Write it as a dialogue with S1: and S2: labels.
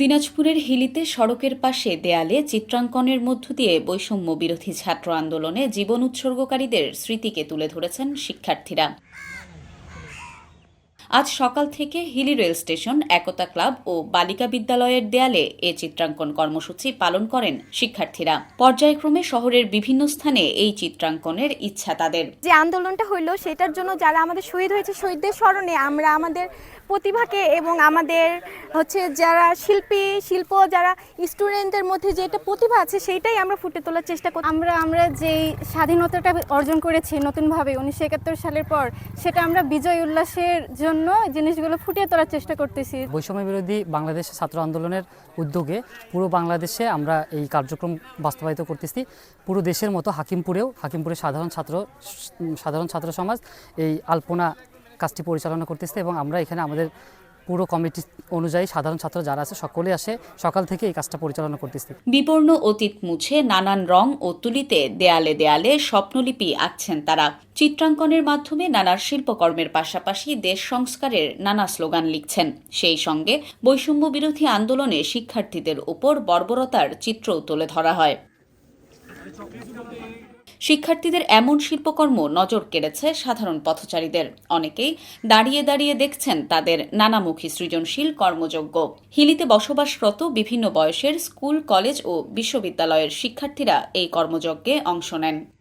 S1: দিনাজপুরের হিলিতে সড়কের পাশে দেয়ালে চিত্রাঙ্কনের মধ্য দিয়ে বৈষম্য বিরোধী ছাত্র আন্দোলনে জীবন উৎসর্গকারীদের স্মৃতিকে তুলে ধরেছেন শিক্ষার্থীরা। আজ সকাল থেকে Hili rail station, Ekta club ও বালিকা বিদ্যালয়ের দেয়ালে এ চিত্রাঙ্কন কর্মসূচি পালন করেন শিক্ষার্থীরা। পর্যায়ক্রমে শহরের বিভিন্ন স্থানে এই চিত্রাঙ্কনের ইচ্ছা তাদের।
S2: যে আন্দোলনটা হইল, সেটার জন্য যারা আমাদের শহীদ হয়েছে, শহীদদের স্মরণে আমরা আমাদের প্রতিভাকে এবং আমাদের হচ্ছে যারা শিল্পী, শিল্প, যারা স্টুডেন্টদের মধ্যে যে একটা প্রতিভা আছে, সেইটাই আমরা ফুটে তোলার চেষ্টা করি আমরা আমরা যেই স্বাধীনতাটা অর্জন করেছি নতুনভাবে উনিশশো একাত্তর সালের পর, সেটা আমরা বিজয় উল্লাসের জন্য জিনিসগুলো ফুটিয়ে তোলার চেষ্টা করতেছি।
S3: বৈষম্য বিরোধী বাংলাদেশ ছাত্র আন্দোলনের উদ্যোগে পুরো বাংলাদেশে আমরা এই কার্যক্রম বাস্তবায়িত করতেছি। পুরো দেশের মতো হাকিমপুরেও, হাকিমপুরের সাধারণ ছাত্র সাধারণ ছাত্র সমাজ এই আলপনা কাজটি পরিচালনা করতেছে এবং আমরা এখানে আমাদের পুরো কমিটি অনুযায়ী সাধারণ ছাত্র যারা আছে সকলে আসে, সকাল থেকে এই কাজটা পরিচালনা করতেছে।
S1: বিবর্ণ অতীত মুছে নানান রং ও তুলিতে দেয়ালে দেয়ালে স্বপ্নলিপি আঁকছেন তারা। চিত্রাঙ্কনের মাধ্যমে নানা শিল্পকর্মের পাশাপাশি দেশ সংস্কারের নানা স্লোগান লিখছেন। সেই সঙ্গে বৈষম্য বিরোধী আন্দোলনে শিক্ষার্থীদের উপর বর্বরতার চিত্রও তুলে ধরা হয়। শিক্ষার্থীদের এমন শিল্পকর্ম নজর কেড়েছে সাধারণ পথচারীদের। অনেকেই দাঁড়িয়ে দাঁড়িয়ে দেখছেন তাদের নানামুখী সৃজনশীল কর্মযোগ্য হিলিতে বসবাসরত বিভিন্ন বয়সের স্কুল, কলেজ ও বিশ্ববিদ্যালয়ের শিক্ষার্থীরা এই কর্মযজ্ঞে অংশ নেন।